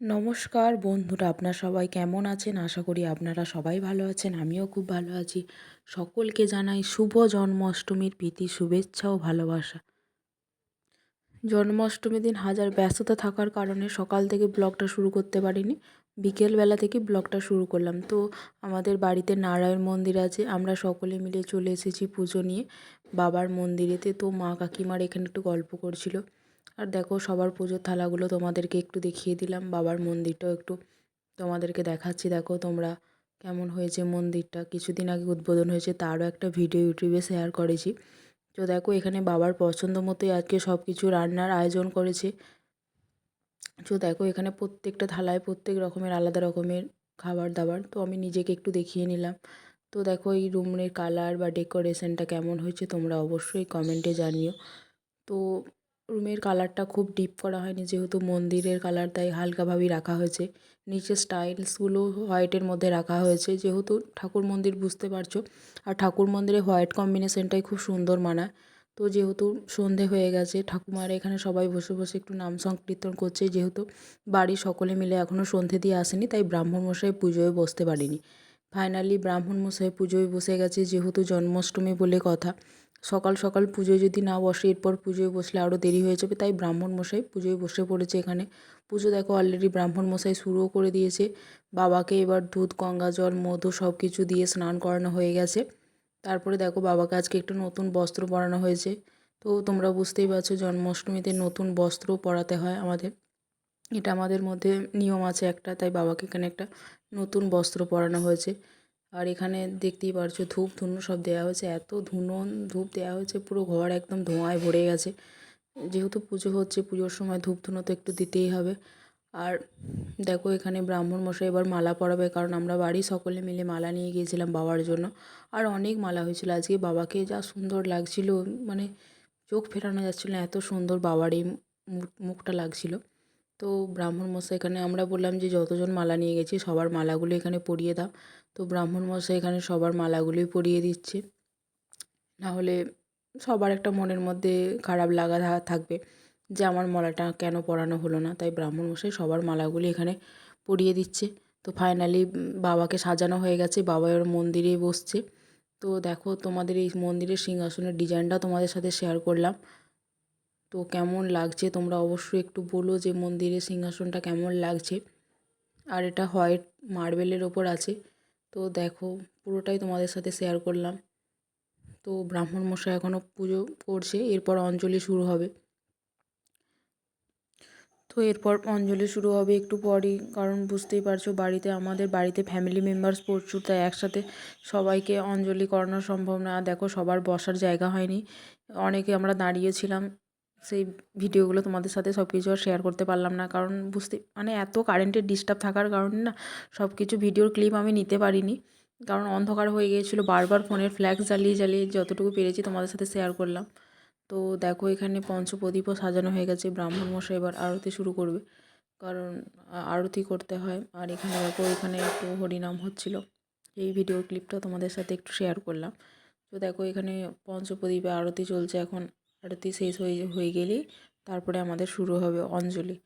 নমস্কার বন্ধুরা, আপনার সবাই কেমন আছেন? আশা করি আপনারা সবাই ভালো আছেন, আমিও খুব ভালো আছি। সকলকে জানাই শুভ জন্মাষ্টমীর প্রীতি, শুভেচ্ছা ও ভালোবাসা। জন্মাষ্টমীর দিন হাজার ব্যস্ততা থাকার কারণে সকাল থেকে ব্লগটা শুরু করতে পারিনি, বিকেলবেলা থেকে ব্লগটা শুরু করলাম। তো আমাদের বাড়িতে নারায়ণ মন্দির আছে, আমরা সকলে মিলে চলে এসেছি পুজো নিয়ে বাবার মন্দিরেতে তো মা কাকিমার এখানে একটু গল্প করছিল। আর দেখো সবার পুজোর থালাগুলো তোমাদেরকে একটু দেখিয়ে দিলাম, বাবার মন্দিরটাও একটু তোমাদেরকে দেখাচ্ছি। দেখো তোমরা কেমন হয়েছে মন্দিরটা, কিছুদিন আগে উদ্বোধন হয়েছে, তারও একটা ভিডিও ইউটিউবে শেয়ার করেছি। তো দেখো এখানে বাবার পছন্দ মতোই আজকে সব কিছু রান্নার আয়োজন করেছে। তো দেখো এখানে প্রত্যেকটা থালায় প্রত্যেক রকমের আলাদা রকমের খাবার দাবার, তো আমি নিজেকে একটু দেখিয়ে নিলাম। তো দেখো এই রুমের কালার বা ডেকোরেশনটা কেমন হয়েছে তোমরা অবশ্যই কমেন্টে জানিও। তো রুমের কালারটা খুব ডিপ করা হয়নি, যেহেতু মন্দিরের কালার তাই হালকাভাবেই রাখা হয়েছে। নিচে স্টাইলসগুলো হোয়াইটের মধ্যে রাখা হয়েছে, যেহেতু ঠাকুর মন্দির বুঝতে পারছ। আর ঠাকুর মন্দিরে হোয়াইট কম্বিনেশনটাই খুব সুন্দর মানায়। তো যেহেতু সন্ধে হয়ে গেছে, ঠাকুমার এখানে সবাই বসে বসে একটু নাম সংকীর্তন করছে, যেহেতু বাড়ির সকলে মিলে এখনও সন্ধে দিয়ে আসেনি, তাই ব্রাহ্মণমশাই পুজোয় বসতে পারিনি। ফাইনালি ব্রাহ্মণ মশাই পুজোয় বসে গেছে, যেহেতু জন্মাষ্টমী বলে কথা। সকাল সকাল পুজোয় যদি না বসে, এরপর পুজোয় বসলে আরও দেরি হয়ে যাবে। তাই ব্রাহ্মণ মশাই পুজোয় বসে পড়েছে এখানে। পুজো দেখো অলরেডি ব্রাহ্মণ মশাই শুরুও করে দিয়েছে। বাবাকে এবার দুধ, গঙ্গা জল, মধু সব কিছু দিয়ে স্নান করানো হয়ে গেছে। তারপরে দেখো বাবাকে আজকে একটু নতুন বস্ত্র পরানো হয়েছে। তো তোমরা বুঝতেই পারছ জন্মাষ্টমীতে নতুন বস্ত্র পরাতে হয় আমাদের। এটা আমাদের মধ্যে নিয়ম আছে একটা, তাই বাবাকে এখানে একটা নতুন বস্ত্র পরানো হয়েছে। আর এখানে দেখতেই পারছ ধূপ, ধুনো সব দেওয়া হয়েছে। এত ধুনো ধূপ দেওয়া হয়েছে, পুরো ঘর একদম ধোঁয়ায় ভরে গেছে। যেহেতু পুজো হচ্ছে, পুজোর সময় ধূপ, ধুনো তো একটু দিতেই হবে। আর দেখো এখানে ব্রাহ্মণ মশাই এবার মালা পরাবে, কারণ আমরা বাড়ি সকলে মিলে মালা নিয়ে গিয়েছিলাম বাবার জন্য। আর অনেক মালা হয়েছিল। আজকে বাবাকে যা সুন্দর লাগছিল মানে চোখ ফেরানো যাচ্ছিল না, এত সুন্দর বাবার এই মুখটা লাগছিল। তো ব্রাহ্মণ মশাই এখানে আমরা বললাম যে যতজন মালা নিয়ে গেছি, সবার মালাগুলো এখানে পরিয়ে দাও। তো ব্রাহ্মণ মশাই এখানে সবার মালাগুলোই পরিয়ে দিচ্ছে। নাহলে সবার একটা মনের মধ্যে খারাপ লাগা থাকবে যে আমার মালাটা কেন পরানো হলো না। তাই ব্রাহ্মণ মশাই সবার মালাগুলি এখানে পরিয়ে দিচ্ছে। তো ফাইনালি বাবাকে সাজানো হয়ে গেছে বাবা এবার মন্দিরেই বসছে। তো দেখো তোমাদের এই মন্দিরের সিংহাসনের ডিজাইনটা তোমাদের সাথে শেয়ার করলাম। তো কেমন লাগছে? তোমরা অবশ্যই একটু বলো যে মন্দিরের সিংহাসনটা কেমন লাগছে। আর এটা হোয়াইট মার্বেলের ওপর আছে। তো দেখো, পুরোটাই তোমাদের সাথে শেয়ার করলাম। তো ব্রাহ্মণ মশাই এখনও পুজো করছে, এরপর অঞ্জলি শুরু হবে। তো এরপর অঞ্জলি শুরু হবে একটু পরই, কারণ বুঝতেই পারছ বাড়িতে, আমাদের বাড়িতে ফ্যামিলি মেম্বার্স প্রচুর, তাই একসাথে সবাইকে অঞ্জলি করানো সম্ভব না। দেখো, সবার বসার জায়গা হয়নি। অনেকে আমরা দাঁড়িয়েছিলাম সেই ভিডিওগুলো তোমাদের সাথে সব কিছু আর শেয়ার করতে পারলাম না। কারণ বুঝতে মানে এত কারেন্টের ডিস্টার্ব থাকার কারণে না সব কিছু ভিডিওর ক্লিপ আমি নিতে পারিনি। কারণ অন্ধকার হয়ে গিয়েছিল, বারবার ফোনের ফ্ল্যাক্স জ্বালিয়ে জ্বালিয়ে যতটুকু পেরেছি তোমাদের সাথে শেয়ার করলাম। তো দেখো এখানে পঞ্চপ্রদীপও সাজানো হয়ে গেছে, ব্রাহ্মণ মশাই এবার আরতি শুরু করবে। কারণ আরতি করতে হয়। আর এখানে দেখো, এখানে একটু হরিনাম হচ্ছিল। এই ভিডিও ক্লিপটা তোমাদের সাথে একটু শেয়ার করলাম। তো দেখো এখানে পঞ্চপ্রদীপে আরতি চলছে এখন। আরতি শেষ হয়ে হয়ে গেলেই তারপরে আমাদের শুরু হবে অঞ্জলি।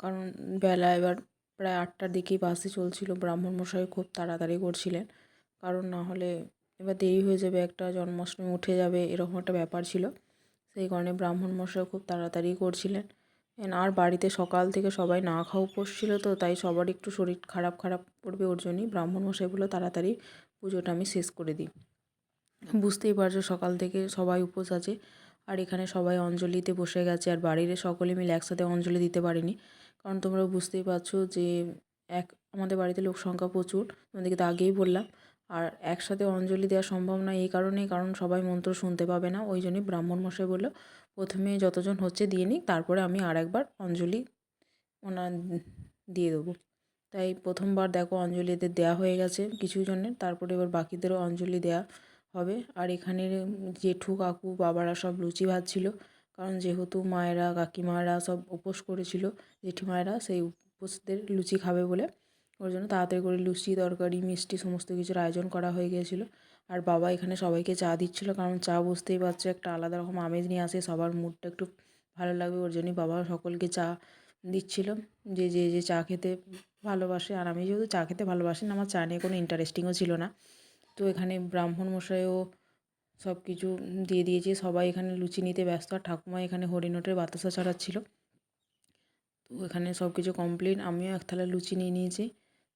কারণ বেলা এবার প্রায় আটটার দিকেই বাসে চলছিল, ব্রাহ্মণ মশাই খুব তাড়াতাড়ি করছিলেন। কারণ না হলে এবার দেরি হয়ে যাবে, একটা জন্মাষ্টমী উঠে যাবে, এরকম একটা ব্যাপার ছিল। সেই কারণে ব্রাহ্মণ মশাই খুব তাড়াতাড়ি করছিলেন। আর বাড়িতে সকাল থেকে সবাই না খাওয়া উপোস ছিল তো, তাই সবার একটু শরীর খারাপ খারাপ পড়বে ওর জন্যই ব্রাহ্মণ মশাই বলল, তাড়াতাড়ি পুজোটা আমি শেষ করে দিই। বুঝতেই পারছ সকাল থেকে সবাই উপোস আছে। আর এখানে সবাই অঞ্জলিতে বসে গেছে আর বাড়ির সকলে মিলে একসাথে অঞ্জলি দিতে পারিনি। কারণ তোমরা বুঝতেই পারছ যে এক, আমাদের বাড়িতে লোক সংখ্যা প্রচুর, তোমাদেরকে তো আগেই বললাম। আর একসাথে অঞ্জলি দেওয়া সম্ভব নয় এই কারণেই, কারণ সবাই মন্ত্র শুনতে পাবে না। ওই জন্যই ব্রাহ্মণ মশাই বলল, প্রথমে যতজন হচ্ছে দিয়ে নিই তারপরে আমি আর একবার অঞ্জলি ওনার দিয়ে দেবো। তাই প্রথমবার দেখো অঞ্জলি এদের দেওয়া হয়ে গেছে কিছু জনের তারপরে এবার বাকিদেরও অঞ্জলি দেওয়া হবে। আর এখানে জেঠু, কাকু, বাবারা সব লুচি ভাজছিল কারণ যেহেতু মায়েরা, কাকিমারা সব উপোস করেছিল, জেঠিমায়েরা সেই উপোসদের লুচি খাবে বলে। ওর জন্য তাড়াতাড়ি করে লুচি, তরকারি, মিষ্টি সমস্ত কিছুর আয়োজন করা হয়ে গিয়েছিল। আর বাবা এখানে সবাইকে চা দিচ্ছিল কারণ চা বুঝতেই পারছ একটা আলাদা রকম আমেজ নিয়ে আসে, সবার মুডটা একটু ভালো লাগবে, ওর জন্যই বাবা সকলকে চা দিচ্ছিল। যে যে যে চা খেতে ভালোবাসে। আর আমি যেহেতু চা খেতে ভালোবাসি না, আমার চা নিয়ে কোনো ইন্টারেস্টিংও ছিল না। তো এখানে ব্রাহ্মণ মশাইও সব কিছু দিয়ে দিয়েছে। সবাই এখানে লুচি নিতে ব্যস্ত। আর ঠাকুমা এখানে হরিণটের বাতাসা ছড়াচ্ছিল। তো এখানে সব কিছু কমপ্লিট আমিও এক থালা লুচি নিয়ে নিয়েছি।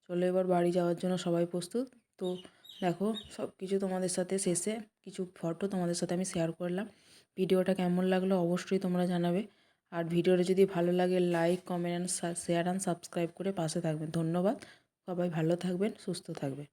চলো এবার বাড়ি যাওয়ার জন্য সবাই প্রস্তুত। তো দেখো সব কিছু তোমাদের সাথে শেষে কিছু ফটো তোমাদের সাথে আমি শেয়ার করলাম। ভিডিওটা কেমন লাগল অবশ্যই তোমরা জানাবে। আর ভিডিওটা যদি ভালো লাগে like comment share and subscribe করে পাশে থাকবেন ধন্যবাদ। সবাই ভালো থাকবেন, সুস্থ থাকবেন।